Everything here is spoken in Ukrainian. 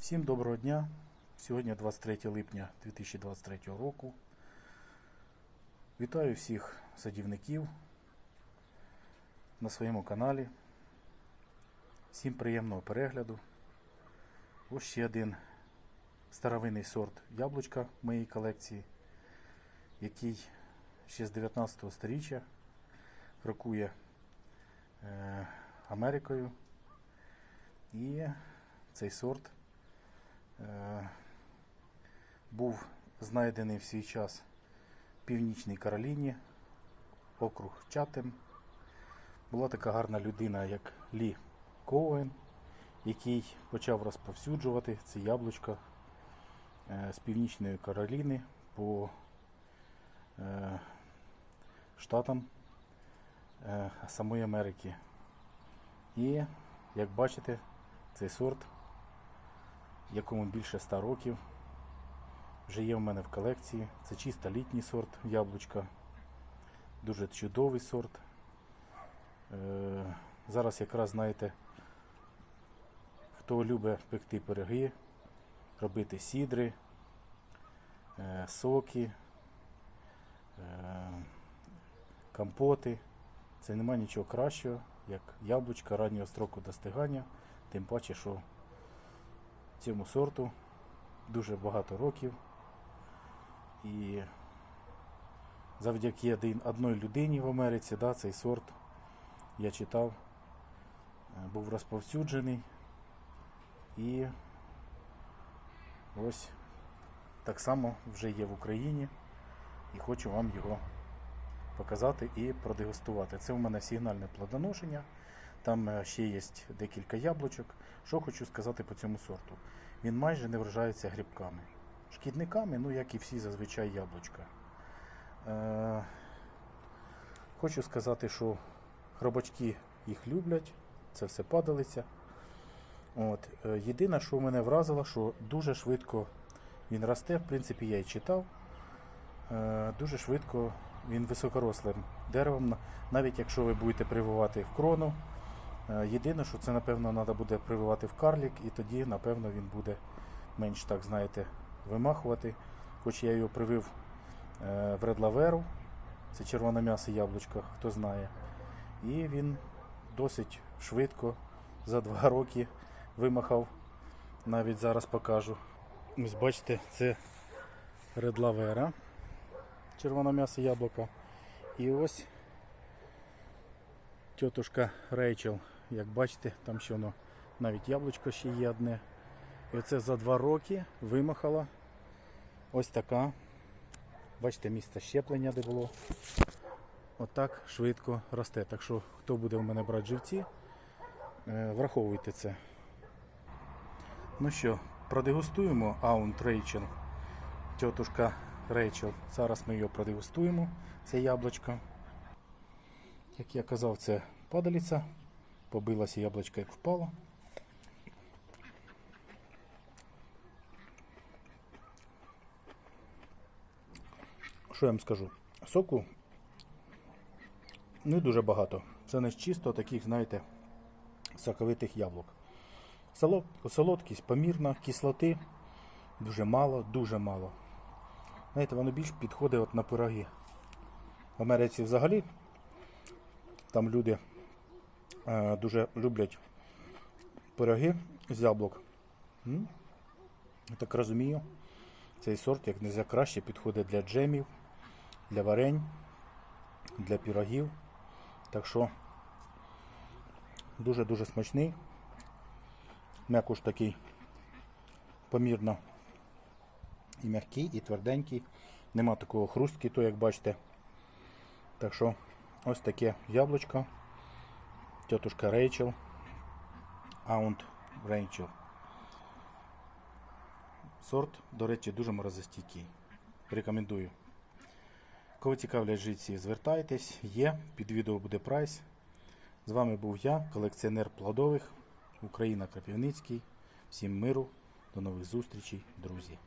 Всім доброго дня. Сьогодні 23 липня 2023 року. Вітаю всіх садівників на своєму каналі. Всім приємного перегляду. Ось ще один старовинний сорт яблучка в моїй колекції, який ще з 19 століття рокує е, Америкою. І цей сорт був знайдений в свій час в Північній Кароліні, округ Чатем. Була така гарна людина, як Лі Коуен, який почав розповсюджувати це яблучко е, з Північної Кароліни по е, штатам е, самої Америки. І, як бачите, цей сорт, якому більше 100 років, вже є в мене в колекції. Це чисто літній сорт яблучка. Дуже чудовий сорт. Е, зараз якраз знаєте, хто любить пекти пироги, робити сідри, е, соки, е, компоти. Це нема нічого кращого, як яблучка раннього строку достигання. Тим паче, що цьому сорту дуже багато років. І завдяки один, одній людині в Америці да, цей сорт я читав, е, був розповсюджений. І ось так само вже є в Україні. І хочу вам його показати і продегустувати. Це у мене сигнальне плодоношення. Там е, ще є декілька яблучок. Що хочу сказати по цьому сорту. Він майже не вражається грибками. Шкідниками, ну як і всі зазвичай яблучка. Е, хочу сказати, що хробачки їх люблять, це все падалиця. От. е, Єдине, що мене вразило, що дуже швидко він росте, в принципі, я і читав. Е, Дуже швидко він високорослим деревом, навіть якщо ви будете прививати в крону. Е, Єдине, що це, напевно, треба буде прививати в карлік, і тоді, напевно, він буде менш, так знаєте, вимахувати. Хоч я його привив е, в редлаверу, це червоне м'ясо яблучко, хто знає. І він досить швидко, за два роки вимахав. Навіть зараз покажу. Ось бачите, це редлавера, червоне м'ясо яблука. І ось тітушка Рейчел, як бачите, там ще воно навіть яблучко ще є одне. І оце за два роки вимахала ось така. Бачите, місце щеплення, де було. Отак швидко росте. Так що, хто буде в мене брати живці, е, враховуйте це. Ну що, продегустуємо Аунт Рейчел. Тетушка Рейчел. Зараз ми його продегустуємо, це яблучко. Як я казав, це падалиця. Побилося яблучко як впало. Що я вам скажу? Соку не дуже багато. Це не чисто таких, знаєте, соковитих яблук. Солодкість помірна, кислоти дуже мало, дуже мало. Знаєте, воно більш підходить от на пироги. В Америці взагалі там люди дуже люблять пироги з яблук. Я так розумію, цей сорт як не краще підходить для джемів, для варень, для пірогів. Так що дуже-дуже смачний. М'якуш такий помірно і м'який, і тверденький. Нема такого хрустки, як бачите. Так що ось таке яблучко. Тетушка Рейчел. Аунт Рейчел. Сорт, до речі, дуже морозостійкий. Рекомендую. Кого цікавлять житці, звертайтесь, є, під відео буде прайс. З вами був я, колекціонер плодових, Україна Крапівницький. Всім миру, до нових зустрічей, друзі.